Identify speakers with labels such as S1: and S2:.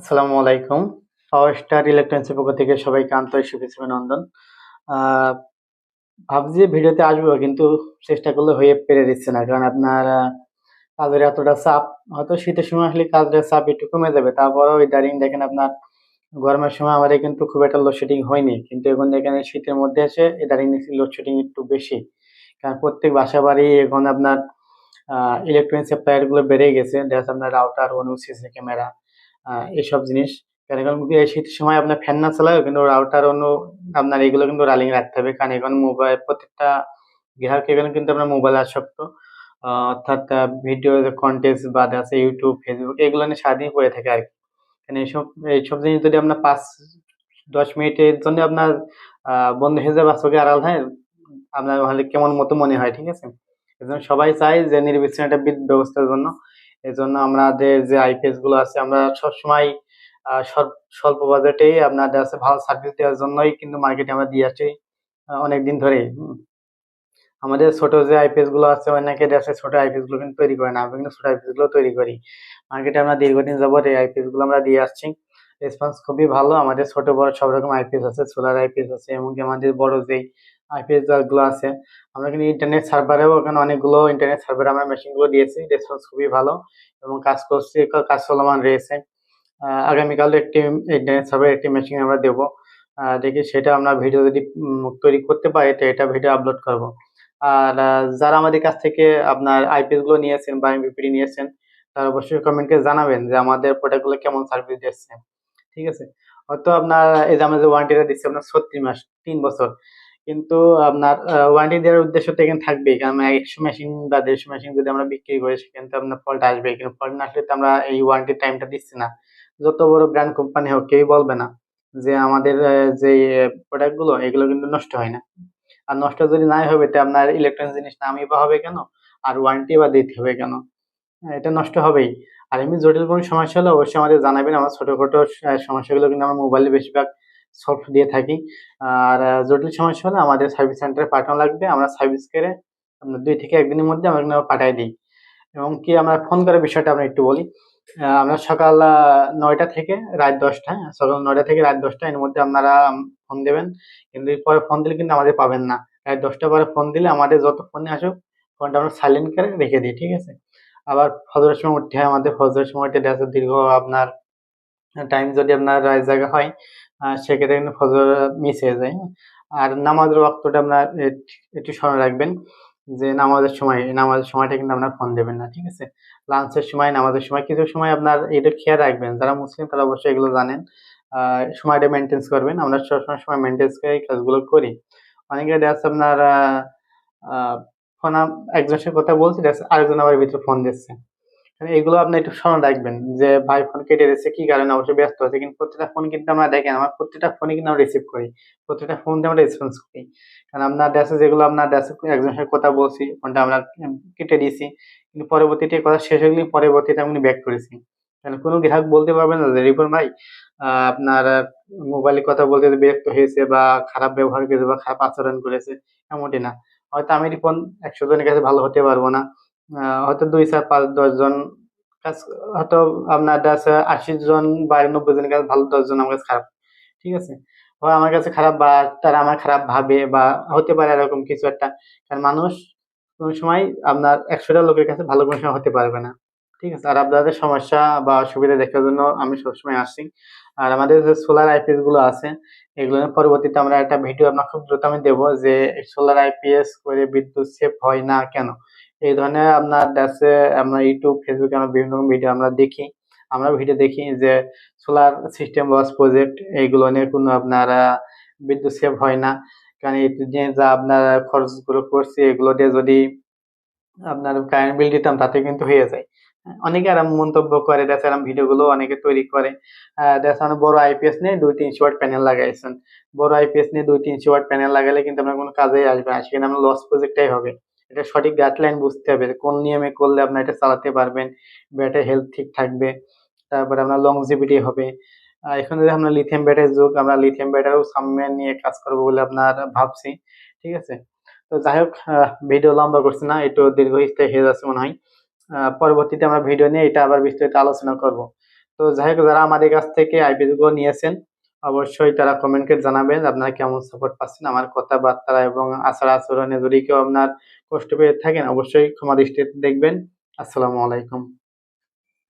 S1: আসসালামু আলাইকুম। পাওয়ার স্টার ইলেকট্রনিক্সের পক্ষ থেকে সবাইকে আন্তরিক শুভেচ্ছা অভিনন্দন। ভাবছি ভিডিওতে আসব কিন্তু চেষ্টা করলে হয়ে পেরে দিচ্ছে না, কারণ আপনার কাজের এতটা চাপ, হয়তো শীতের সময় আসলে কাজের চাপ একটু কমে যাবে। তারপরেও ইদারিং দেখেন আপনার গরমের সময় আমাদের কিন্তু খুব একটা লোডশেডিং হয়নি। কিন্তু এখন দেখেন শীতের মধ্যে এসে ইদারিং লোডশেডিং একটু বেশি। কারণ প্রত্যেক বাসা বাড়ি এখন আপনার ইলেকট্রনিক সাপ্লায়ারগুলো বেড়ে গেছে। দেখা যাচ্ছে আপনার রাউটার অনু সিসি ক্যামেরা এসব জিনিস। কারণ শীতের সময় আপনার ফ্যান না চালাও কিন্তু রাউটার অন্য আপনার এগুলো কিন্তু রানিং রাখতে হবে। কারণ এখন মোবাইল প্রত্যেকটা গ্রাহক এখানে কিন্তু আপনার মোবাইল আসক্ত। অর্থাৎ ভিডিও কন্টেন্ট বা আছে ইউটিউব ফেসবুক এগুলো নিয়ে সারাদিন পড়ে থাকে আর কি। এইসব এইসব জিনিস যদি আপনার পাঁচ, দশ মিনিটের জন্য আপনার বন্ধ হয়ে যায় বা চোখে আড়াল হয়, আপনার হলে কেমন মতো মনে হয়, ঠিক আছে? সবাই চাই যে নির্বিচ্ছিন্ন একটা ব্যবস্থার জন্য। এজন্য আমাদের যে আইপিএসগুলো আছে, আমরা সবসময় স্বল্প বাজেটেই আপনাদের আছে ভালো সার্ভিস দেওয়ার জন্যই কিন্তু মার্কেটে আমরা দিয়ে আসছি অনেক দিন ধরেই। আমাদের ছোট যে আইপিএসগুলো আছে, অনেকে দেশে ছোট আইপিএসগুলো কিন্তু তৈরি করে না, আমরা কিন্তু ছোট আইপিএসগুলো তৈরি করি। মার্কেটে আমরা দীর্ঘদিন যাবত এই আইপিএসগুলো আমরা দিয়ে আসছি। রেসপন্স খুবই ভালো, আমাদের ছোট বড় সব রকম আইপিএস আছে সোলার আইপিএস আছে, এমনকি আমাদের বড় যেই আইপিএসগুলো আছে। আমরা কিন্তু ইন্টারনেট সার্ভারেও এখানে অনেকগুলো ইন্টারনেট সার্ভারে আমরা মেশিনগুলো দিয়েছি। রেসপন্স খুবই ভালো এবং কাজ করছে, কাজ চলমান রয়েছে। আগামীকাল একটি ইন্টারনেট সার্ভার একটি মেশিন আমরা দেবো। দেখি সেটা আমরা ভিডিও যদি তৈরি করতে পারি তো এটা ভিডিও আপলোড করব। আর যারা আমাদের কাছ থেকে আপনার আইপিএসগুলো নিয়েছেন বা এমবিপিডি নিয়েছেন, তারা অবশ্যই কমেন্টকে জানাবেন যে আমাদের প্রোডাক্টগুলো কেমন সার্ভিস দিচ্ছে। ঠিক আছে? হয়তো আপনার, এই যে আমাদের ওয়ারেন্টিটা দিচ্ছে আপনার ছত্রিশ মাস, তিন বছর। কিন্তু আপনার ওয়ারেন্টি দেওয়ার উদ্দেশ্য তো এখানে থাকবেই। কারণ একশো মেশিন বা দেড়শো মেশিন যদি আমরা বিক্রি করি সেখানে তো আপনার ফল্ট আসবে। কিন্তু ফল্ট না আসলে তো আমরা এই ওয়ারেন্টি টাইমটা দিচ্ছি না। যত বড় ব্র্যান্ড কোম্পানি হোক কেউই বলবে না যে আমাদের যে প্রোডাক্টগুলো এগুলো কিন্তু নষ্ট হয় না। আর নষ্ট যদি নাই হবে তো আপনার ইলেকট্রনিক জিনিস নামই বা হবে কেন? আর ওয়ারেন্টি বা দিতে হবে কেন? হ্যাঁ, এটা নষ্ট হবেই। আর এমনি জটিল কোনো সমস্যা হলে অবশ্যই আমাদের জানাবেন। আমার ছোটখাটো সমস্যাগুলো কিন্তু আমার মোবাইলে বেশিরভাগ সলভ দিয়ে থাকি। আর জটিল সমস্যা হলে আমাদের সার্ভিস সেন্টারে পাঠানো লাগবে। আমরা সার্ভিস করে, আমরা দুই থেকে একদিনের মধ্যে আমরা পাঠিয়ে দিই। এবং কি আমরা ফোন করার বিষয়টা আমরা একটু বলি। আমরা সকাল নয়টা থেকে রাত দশটা, সকাল নয়টা থেকে রাত দশটা এর মধ্যে আপনারা ফোন দেবেন। কিন্তু এরপরে ফোন দিলে কিন্তু আমাদের পাবেন না। রাত দশটা পরে ফোন দিলে আমাদের যত ফোনে আসুক ফোনটা আমরা সাইলেন্ট করে রেখে দিই, ঠিক আছে? আবার ফজরের সময় হয়, আমাদের ফজরের সময়টা দেখা দীর্ঘ আপনার টাইম যদি আপনার রায় জায়গা হয় সেক্ষেত্রে কিন্তু ফজর মিস হয়ে যায়। আর নামাজের ওয়াক্তটা আপনার একটু স্মরণ রাখবেন যে নামাজের সময়, নামাজের সময়টা কিন্তু আপনার ফোন দেবেন না, ঠিক আছে? লাঞ্চের সময়, নামাজের সময় কিছু সময় আপনার এটা খেয়াল রাখবেন। যারা মুসলিম তারা অবশ্যই এগুলো জানেন। সময়টা মেনটেন্স করবেন। আমরা সবসময় সময় মেনটেন্স করে এই কাজগুলো করি। অনেকে দেখা আপনার ফোন একজনের সাথে কথা বলছি, দেখা আরেকজন আবার ভিতরে ফোন দিচ্ছে। এগুলো আপনি একটু স্মরণ রাখবেন যে ভাই ফোন কেটে দিচ্ছে কি কারণে অবশ্যই ব্যস্ত আছে, কিন্তু প্রত্যেকটা ফোন কিন্তু আমরা দেখেন, আমার প্রত্যেকটা ফোনে কিন্তু আমরা রিসিভ করি প্রত্যেকটা ফোন আমরা রেসপন্স করি। কারণ আপনার ড্যাসে যেগুলো আপনার ড্যাসে একজনের সাথে কথা বলছি ফোনটা আমরা কেটে দিয়েছি, কিন্তু পরবর্তীতে কথা শেষ হয়ে গেলে পরবর্তীতে আমি ব্যাক করেছি। কারণ কোনো গ্রাহক বলতে পারবে না যে, রিপন ভাই আপনার মোবাইলে কথা বলতে যে বিরক্ত হয়েছে বা খারাপ ব্যবহার করেছে বা খারাপ আচরণ করেছে, এমনটি না। হয়তো আমি রিপন একশো জনের কাছে ভালো হতে পারব না হয়তো দুই চার পাঁচ দশ জন কাজ, হয়তো আপনার কাছে আশি জন বা নব্বই জনের কাছে ভালো দশজন আমার কাছে খারাপ, ঠিক আছে? হয় আমার কাছে খারাপ বা তারা আমার খারাপ ভাবে বা হতে পারে এরকম কিছু একটা, কারণ মানুষ কোনো সময় আপনার একশোটা লোকের কাছে ভালো কোনো সময় হতে পারবে না, ঠিক আছে? আর আপনাদের সমস্যা বা অসুবিধা দেখার জন্য আমি সবসময় আসি আর আমাদের যে সোলার আইপিএসগুলো আছে, এগুলো পরবর্তীতে আমরা একটা ভিডিও আপনার খুব দ্রুত আমি দেবো যে সোলার আইপিএস করে বিদ্যুৎ সেভ হয় না কেন? এই ধরনের আপনার আছে আমরা ইউটিউব ফেসবুকে আমরা বিভিন্ন রকম ভিডিও আমরা দেখি। আমরা ভিডিও দেখি যে সোলার সিস্টেম লস প্রজেক্ট এইগুলো নিয়ে কোনো আপনার বিদ্যুৎ সেভ হয় না। কারণ এই যে যা আপনার খরচগুলো করছি, এগুলো দিয়ে যদি আপনার কারেন্ট বিল দিতাম তাতে কিন্তু হয়ে যায়। অনেকে আরাম মন্তব্য করে দেখা আরাম ভিডিও গুলো অনেকে তৈরি করে। যাচ্ছে বড় আইপিএস নিয়ে দুই তিনশো ওয়াট প্যানেল লাগাইছেন। বড় আইপিএস নিয়ে দুই তিনশো ওয়াট প্যানেল লাগালে কিন্তু আপনার কোনো কাজেই আসবে না। সেখানে আপনার লস প্রজেক্টটাই হবে। এটা সঠিক গাইডলাইন বুঝতে হবে কোন নিয়মে করলে আপনার এটা চালাতে পারবেন ব্যাটারি হেলথ ঠিক থাকবে, তারপরে আপনার লংজিভিটি হবে। এখন যদি আমরা লিথিয়াম ব্যাটারির যুগ, আমরা লিথিয়াম ব্যাটারিও সামনে নিয়ে কাজ করব বলে আপনার ভাবছি, ঠিক আছে? তো যাই হোক ভিডিও লম্বা করছি না, একটু দীর্ঘস্থায়ী হয়ে যাচ্ছে মনে হয়। পরবর্তীতে আমরা ভিডিও নিয়ে এটা আবার বিস্তারিত আলোচনা করব। তো যাই হোক, যারা আমাদের কাছ থেকে আইপিএসগুলো নিয়েছেন অবশ্যই তারা কমেন্টকে জানাবেন, আপনারা কেমন সাপোর্ট পাচ্ছেন, আমার কথাবার্তা এবং আচার আচরণে যদি কেউ আপনার কষ্ট পেয়ে থাকেন, অবশ্যই ক্ষমা দৃষ্টিতে দেখবেন। আসসালামু আলাইকুম।